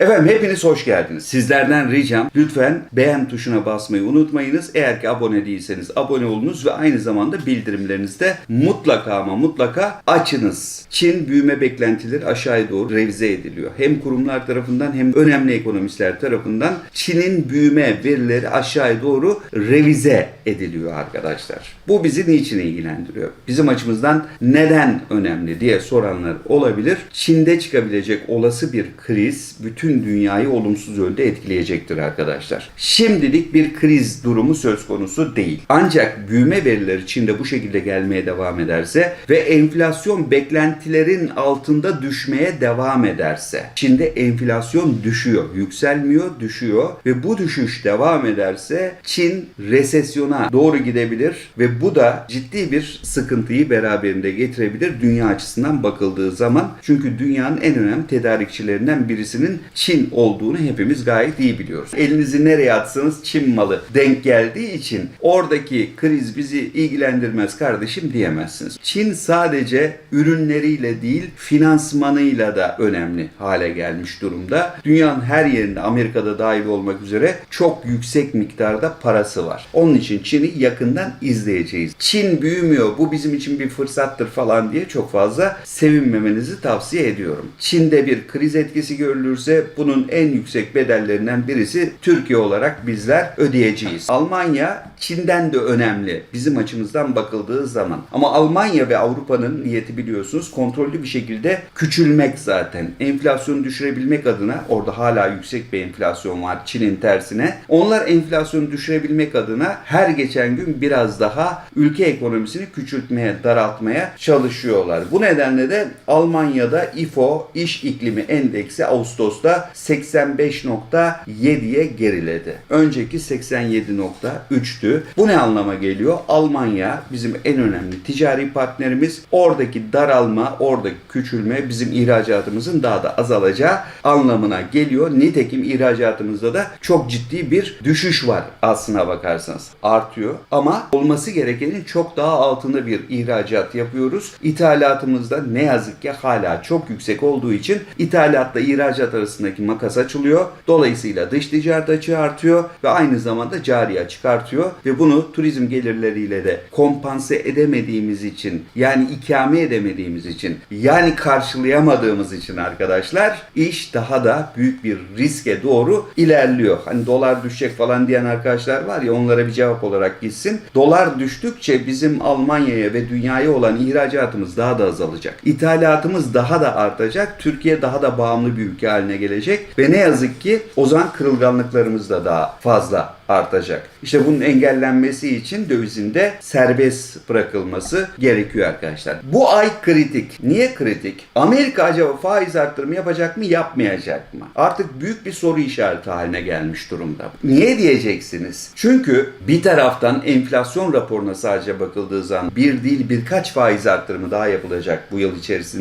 Efendim hepiniz hoş geldiniz. Sizlerden ricam lütfen beğen tuşuna basmayı unutmayınız. Eğer ki abone değilseniz abone olunuz ve aynı zamanda bildirimlerinizi de mutlaka ama mutlaka açınız. Çin büyüme beklentileri aşağıya doğru revize ediliyor. Hem kurumlar tarafından hem önemli ekonomistler tarafından Çin'in büyüme verileri aşağıya doğru revize ediliyor arkadaşlar. Bu bizi niçin ilgilendiriyor? Bizim açımızdan neden önemli diye soranlar olabilir. Çin'de çıkabilecek olası bir kriz bütün dünyayı olumsuz yönde etkileyecektir arkadaşlar. Şimdilik bir kriz durumu söz konusu değil. Ancak büyüme verileri Çin'de bu şekilde gelmeye devam ederse ve enflasyon beklentilerin altında düşmeye devam ederse Çin'de enflasyon düşüyor, yükselmiyor, düşüyor ve bu düşüş devam ederse Çin resesyona doğru gidebilir ve bu da ciddi bir sıkıntıyı beraberinde getirebilir dünya açısından bakıldığı zaman. Çünkü dünyanın en önemli tedarikçilerinden birisinin Çin olduğunu hepimiz gayet iyi biliyoruz. Elinizi nereye atsanız Çin malı denk geldiği için oradaki kriz bizi ilgilendirmez kardeşim diyemezsiniz. Çin sadece ürünleriyle değil finansmanıyla da önemli hale gelmiş durumda. Dünyanın her yerinde Amerika'da dahil olmak üzere çok yüksek miktarda parası var. Onun için Çin'i yakından izleyeceğiz. Çin büyümüyor bu bizim için bir fırsattır falan diye çok fazla sevinmemenizi tavsiye ediyorum. Çin'de bir kriz etkisi görülürse bunun en yüksek bedellerinden birisi Türkiye olarak bizler ödeyeceğiz. Almanya Çin'den de önemli bizim açımızdan bakıldığı zaman. Ama Almanya ve Avrupa'nın niyeti biliyorsunuz kontrollü bir şekilde küçülmek zaten. Enflasyonu düşürebilmek adına orada hala yüksek bir enflasyon var Çin'in tersine. Onlar enflasyonu düşürebilmek adına her geçen gün biraz daha ülke ekonomisini küçültmeye, daraltmaya çalışıyorlar. Bu nedenle de Almanya'da IFO iş iklimi endeksi Ağustos'ta 85.7'ye geriledi. Önceki 87.3'tü. Bu ne anlama geliyor? Almanya bizim en önemli ticari partnerimiz. Oradaki daralma, oradaki küçülme bizim ihracatımızın daha da azalacağı anlamına geliyor. Nitekim ihracatımızda da çok ciddi bir düşüş var aslına bakarsanız. Artıyor ama olması gerekenin çok daha altında bir ihracat yapıyoruz. İthalatımızda ne yazık ki hala çok yüksek olduğu için ithalatla ihracat arasındaki makas açılıyor. Dolayısıyla dış ticaret açığı artıyor ve aynı zamanda cari açık artıyor ve bunu turizm gelirleriyle de kompanse edemediğimiz için yani ikame edemediğimiz için yani karşılayamadığımız için arkadaşlar iş daha da büyük bir riske doğru ilerliyor. Hani dolar düşecek falan diyen arkadaşlar var ya onlara bir cevap olarak gitsin. Dolar düştükçe bizim Almanya'ya ve dünyaya olan ihracatımız daha da azalacak. İthalatımız daha da artacak. Türkiye daha da bağımlı bir ülke haline gelecek ve ne yazık ki o zaman kırılganlıklarımız da daha fazla artacak. İşte bunun engellenmesi için dövizin de serbest bırakılması gerekiyor arkadaşlar. Bu ay kritik. Niye kritik? Amerika acaba faiz arttırımı yapacak mı yapmayacak mı? Artık büyük bir soru işareti haline gelmiş durumda. Niye diyeceksiniz? Çünkü bir taraftan enflasyon raporuna sadece bakıldığı zaman bir değil birkaç faiz arttırımı daha yapılacak bu yıl içerisinde.